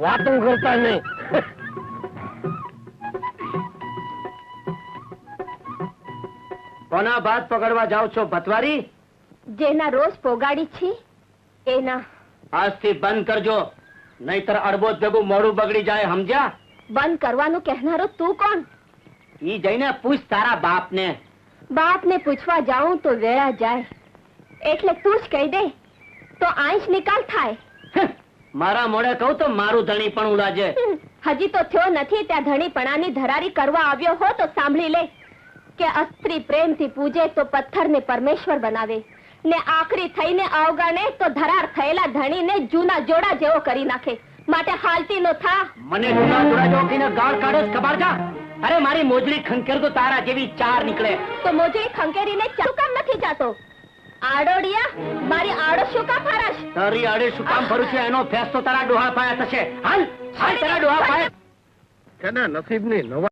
વાતો કરતા નહીં. કોના ભાત પકડવા જાવ છો ભતવારી? જેના રોજ પોગાડી છે એના. આજથી બંધ કરજો. નહીતર અડબો ભેગું મોડું બગડી જાય સમજ્યા? બંધ કરવાનું કહેનારો તું કોણ? ઈ જઈને પૂછ તારા બાપને. બાપને પૂછવા જાઉં તો વેળા જાય. એટલે તું જ કહી દે તો આંશ નિકાલ થાય. મારા મોડે કહું તો મારું ધણી પણ ઉડાજે. હજી તો થયો નથી ત્યાં ધણીપણાની ધરારી કરવા આવ્યો હો તો સાંભળી લે. કે અસ્ત્રી પ્રેમથી પૂજે તો પથ્થરને પરમેશ્વર બનાવે. ને આખરી થઈને અવગણે તો ધરાર થયેલા ધણીને જૂના જોડા જેવો કરી નાખે. માટે હાલતી નો થા. મને જૂના જોડા જોખીને ગાળ કાઢો ખબર જા અરે મારી મોજડી ખંખેર તો તારા જેવી ચાર નીકળે. તો મોજડી ખંકેરીને શું કામ નથી જાતો? આડોડિયા મારી આડો શું કામ ફરસ તારી આડે શું કામ ભરું છે? એનો ફેસ તો તારા ડોહા પાયા થશે. હાલ હાલ તારા ડોહા પાયા. કેના નસીબની નવા